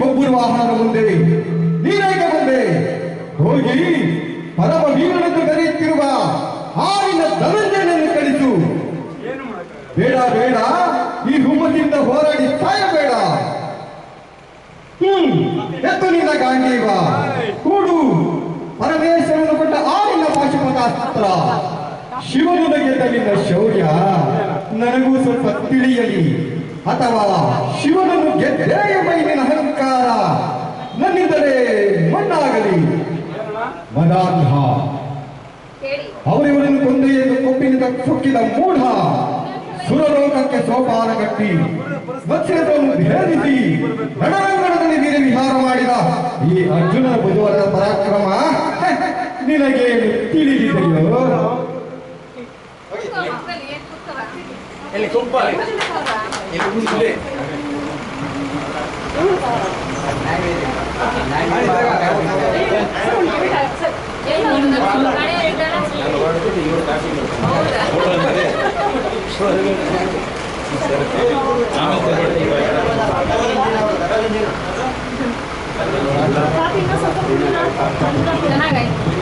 ಬೊಬ್ಬುರು ವಾಹನದ ಮುಂದೆ ನೀನೇಕೆ ಬಂದೆ ಹೋಗಿ ಪರಮ ವೀರನೆಂದು ಕರೆಯುತ್ತಿರುವ ಹಾವಿನ ಧನಂಜಯನನ್ನು ಕಳಿಸು. ಬೇಡ ಬೇಡ ಈ ಹುಮ್ಮದಿಂದ ಹೋರಾಡಿ ಸಾಯಬೇಡ. ಹ್ಮ್ ಎತ್ತು ನಿನ್ನ ಗಾಂಧೀವ ಕೂಡು ಪರಮೇಶ್ವರನು ಕೊಟ್ಟ ಆರಿನ ಪಾಶುಪತಾಸ್ತ್ರ ಶಿವನು ಗೆದ್ದ ನಿನ್ನ ಶೌರ್ಯ ನನಗೂ ಸ್ವಲ್ಪ ತಿಳಿಯಲಿ. ಅಥವಾ ಶಿವನನ್ನು ಗೆದ್ದೇ ಎಂಬ ಮದಾಂಧ ಹೇಳಿ. ಅವರಿವರನ್ನು ಕೊಂದೆ ಎಂದು ಕೊಪ್ಪಿನಿಂದ ಸೊಕ್ಕಿದ ಮೂಢ ಸುರಲೋಕಕ್ಕೆ ಸೋಪಾನ ಕಟ್ಟಿ ಮತ್ಸ್ಯವನ್ನು ಭೇದಿಸಿ ರಣರಂಗಣದಲ್ಲಿ ವೀರ ವಿಹಾರ ಮಾಡಿದ ಈ ಅರ್ಜುನನ ಬುಧವಾರದ ಪರಾಕ್ರಮ ನಿನಗೆ ತಿಳಿದಿದೆಯೋ? ಎಲ್ಲಿ Tapi nggak satu pun nggak, nggak nggak.